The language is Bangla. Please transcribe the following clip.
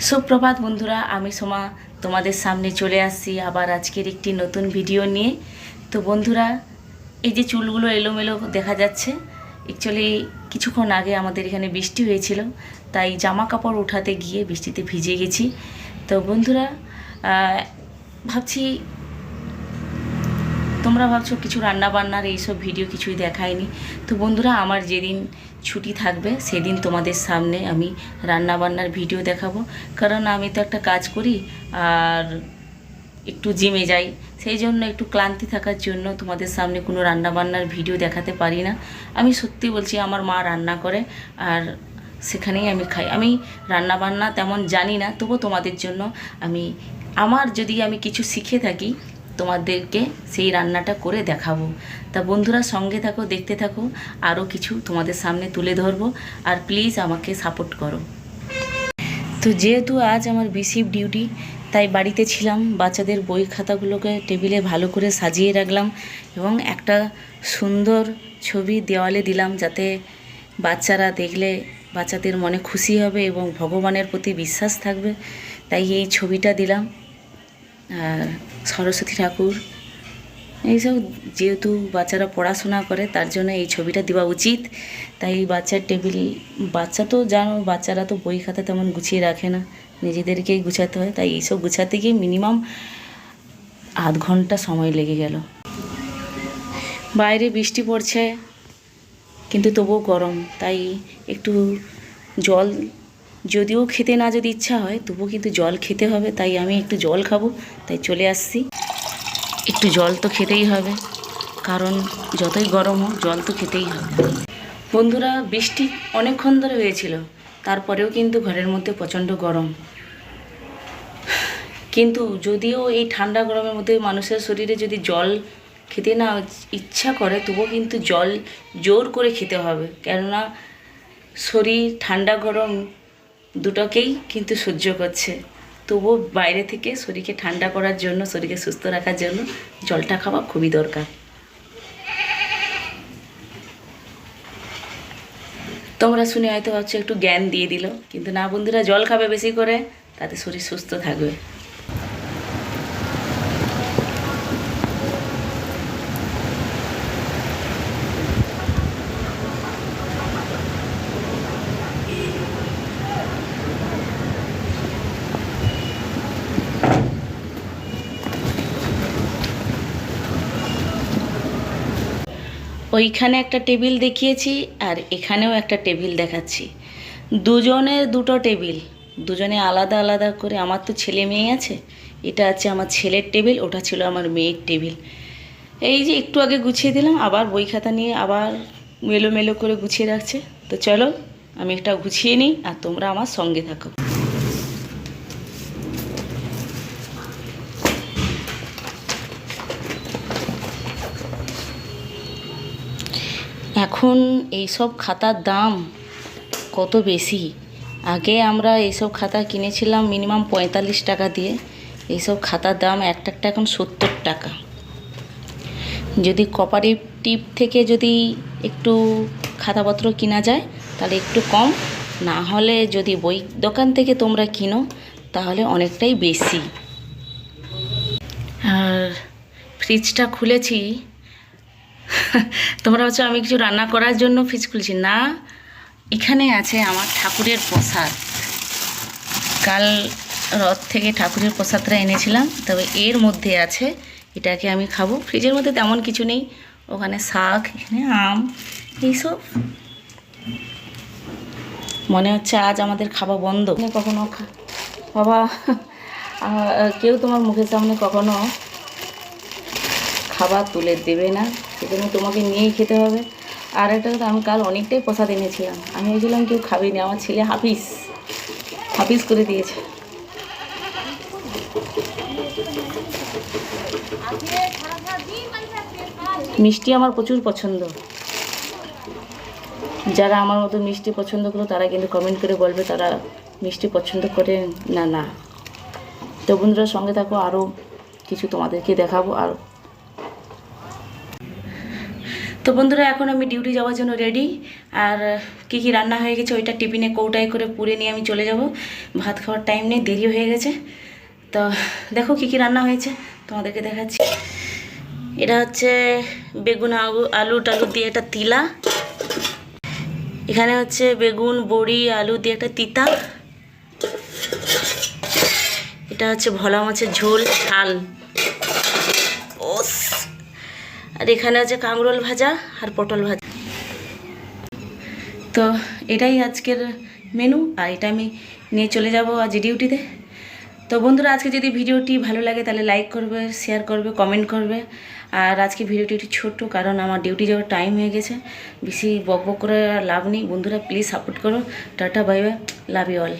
সুপ্রভাত বন্ধুরা, আমি সোমা তোমাদের সামনে চলে আসছি আবার আজকের একটি নতুন ভিডিও নিয়ে। তো বন্ধুরা, এই যে চুলগুলো এলোমেলো দেখা যাচ্ছে অ্যাকচুয়ালি কিছুক্ষণ আগে আমাদের এখানে বৃষ্টি হয়েছিল, তাই জামা কাপড় উঠাতে গিয়ে বৃষ্টিতে ভিজে গেছি। তো বন্ধুরা ভাবছি তোমরা ভাবছ কিছু রান্না বান্নার এইসব ভিডিও কিছুই দেখায়নি। তো বন্ধুরা, আমার যেদিন ছুটি থাকবে, সেদিন তোমাদের সামনে আমি রান্না বান্নার ভিডিও দেখাবো। কারণ আমি তো একটা কাজ করি, আর একটু জিমে যাই, সেই জন্য একটু ক্লান্তি থাকার জন্য তোমাদের সামনে কোনো রান্না বান্নার ভিডিও দেখাতে পারি না। আমি সত্যি বলছি, আমার মা রান্না করে, আর সেখানেই আমি খাই। আমি রান্না বান্না তেমন জানি না তবু তোমাদের জন্য আমি, আমার যদি আমি কিছু শিখে থাকি তোমাদেরকে সেই রান্নাটা করে দেখাবো। তা বন্ধুরা সঙ্গে থাকো, দেখতে থাকো আরও কিছু তোমাদের সামনে তুলে ধরবো, আর প্লিজ আমাকে সাপোর্ট করো। তো যেহেতু আজ আমার বিসিভ ডিউটি তাই বাড়িতে ছিলাম, বাচ্চাদের বই খাতাগুলোকে টেবিলে ভালো করে সাজিয়ে রাখলাম এবং একটা সুন্দর ছবি দেওয়ালে দিলাম যাতে বাচ্চারা দেখলে বাচ্চাদের মনে খুশি হবে এবং ভগবানের প্রতি বিশ্বাস থাকবে। তাই এই ছবিটা দিলাম। আর সরস্বতী ঠাকুর। এইসব যেহেতু বাচ্চারা পড়াশোনা করে, তার জন্য এই ছবিটা দেওয়া উচিত। তাই বাচ্চার টেবিল, বাচ্চা তো জানো, বাচ্চারা তো বই খাতা তেমন গুছিয়ে রাখে না। নিজেদেরকেই গুছাতে হয়। তাই এইসব গুছাতে গিয়ে মিনিমাম আধ ঘণ্টা সময় লেগে গেল। বাইরে বৃষ্টি পড়ছে, কিন্তু তবুও গরম। তাই একটু জল যদিও খেতে না যদি ইচ্ছা হয়, তবুও কিন্তু জল খেতে হবে, তাই আমি একটু জল খাব, তাই চলে আসছি। একটু জল তো খেতেই হবে, কারণ যতই গরম হোক, জল তো খেতেই হবে। বন্ধুরা, বৃষ্টি অনেকক্ষণ ধরে হয়েছিল, তারপরেও কিন্তু ঘরের মধ্যে প্রচণ্ড গরম। কিন্তু যদিও এই ঠান্ডা গরমের মধ্যে মানুষের শরীরে যদি জল খেতে না ইচ্ছা করে, তবুও কিন্তু জল জোর করে খেতে হবে। কেননা শরীর ঠান্ডা গরম দুটোকেই কিন্তু সহ্য করছে। তবুও বাইরে থেকে শরীরকে ঠান্ডা করার জন্য, শরীরকে সুস্থ রাখার জন্য জলটা খাওয়া খুবই দরকার। তোমরা শুনে হয়তো হচ্ছে একটু জ্ঞান দিয়ে দিল, কিন্তু না বন্ধুরা, জল খাবে বেশি করে, তাতে শরীর সুস্থ থাকবে। ওইখানে একটা টেবিল দেখিয়েছি আর এখানেও একটা টেবিল দেখাচ্ছি। দুজনের দুটো টেবিল। দুজনে আলাদা আলাদা করে, আমার তো ছেলে মেয়ে আছে, এটা আছে আমার ছেলের টেবিল, ওটা ছিল আমার মেয়ের টেবিল। এই যে একটু আগে গুছিয়ে দিলাম, আবার বই খাতা নিয়ে আবার মেলো মেলো করে গুছিয়ে রাখছে। তো চলো, আমি একটা গুছিয়ে নিই আর তোমরা আমার সঙ্গে থাকো। এখন এইসব খাতার দাম কত বেশি? আগে আমরা এইসব খাতা কিনেছিলাম মিনিমাম পঁয়তাল্লিশ টাকা দিয়ে। এইসব খাতার দাম একটা একটা এখন সত্তর টাকা। যদি কপারেটিভ থেকে যদি একটু খাতাপত্র কিনা যায়, তাহলে একটু কম। না হলে যদি বই দোকান থেকে তোমরা কিনো, তাহলে অনেকটাই বেশি। আর ফ্রিজটা খুলেছি তোমরা হচ্ছে আমি কিছু রান্না করার জন্য ফ্রিজ খুলেছি। না, এখানে আছে আমার ঠাকুরের প্রসাদ। কাল রথ থেকে ঠাকুরের প্রসাদটা এনেছিলাম, তবে এর মধ্যে আছে, এটাকে আমি খাব। ফ্রিজের মধ্যে তেমন কিছু নেই, ওখানে শাক, এখানে আম, এইসব। মনে হচ্ছে আজ আমাদের খাওয়া বন্ধ। কখনো বাবা কেউ তোমার মুখের সামনে কখনো খাবার তুলে দেবে না, সেজন্য তোমাকে নিয়েই খেতে হবে। আর একটা কথা, আমি কাল অনেকটাই প্রসাদ এনেছিলাম। আমি ভেবেছিলাম কেউ খাবে খাবেনি আমার ছেলে হাফিস হাফিস করে দিয়েছে। মিষ্টি আমার প্রচুর পছন্দ। যারা আমার মতো মিষ্টি পছন্দ করো, তারা কিন্তু কমেন্ট করে বলবে, তারা মিষ্টি পছন্দ করে না না। তো বন্ধুরা, সঙ্গে থাকো আরও কিছু তোমাদেরকে দেখাবো। আর তো বন্ধুরা, এখন আমি ডিউটি যাওয়ার জন্য রেডি আর কি কি রান্না হয়ে গেছে ওইটা টিফিনে কৌটায় করে পুড়ে নিয়ে আমি চলে যাব। ভাত খাওয়ার টাইম নেই, দেরি হয়ে গেছে। তো দেখো কি কি রান্না হয়েছে, তোমাদেরকে দেখাচ্ছি। এটা হচ্ছে বেগুন আলু টালু দিয়ে একটা তিলা। এখানে হচ্ছে বেগুন, বড়ি, আলু দিয়ে একটা তিতা। এটা হচ্ছে ভলা মাছের ঝোল, ঝাল। ওস! আর এখানে আছে কাঁকরোল ভাজা আর পটল ভাজা। তো এটাই আজকের মেনু আর এটা আমি নিয়ে চলে যাব আজ ডিউটিতে। তো বন্ধুরা, আজকে যদি ভিডিওটি ভালো লাগে তাহলে লাইক করবে শেয়ার করবে কমেন্ট করবে। আর আজকে ভিডিওটি একটু ছোট্ট, কারণ আমার ডিউটি যাওয়ার টাইম হয়ে গেছে। বেশি বক বক করে লাভ নেই। বন্ধুরা প্লিজ সাপোর্ট করো। Tata bye bye love you all